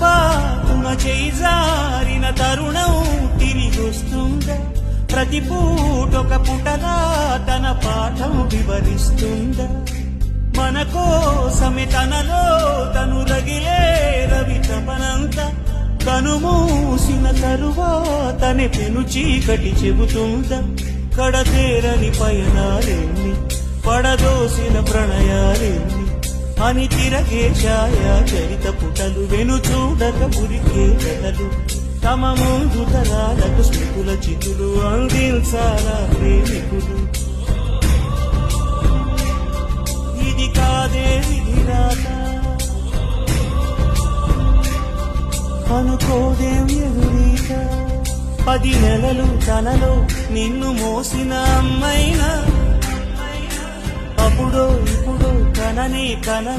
పొరపాటున చేయిజారిన తరుణం తిరిగొస్తుందా ప్రతి పూటొక పుటగా తన పాఠం వివరిస్తుందా మన కోసమే తనలో తను రగిలే రవి తపనంత కనుమూసిన తరువాతనే పెను చీకటి చెబుతుందా కడతేరని పయనాలేమి పడదోసిన ప్రణయాలేమి అని తిరగే చరిత పుటలు వెను చూడక ఉరికే కథలు. తమ ముందు తరాలకు స్మృతుల చితులు అందించాలా ప్రేమికులు. ఇది కాదే విధిరాత అనుకోదేం ఎదురీత. పది నెలలు తనలో నిన్ను మోసిన అమ్మైనా. అప్పుడో ఇప్పుడు కననే కన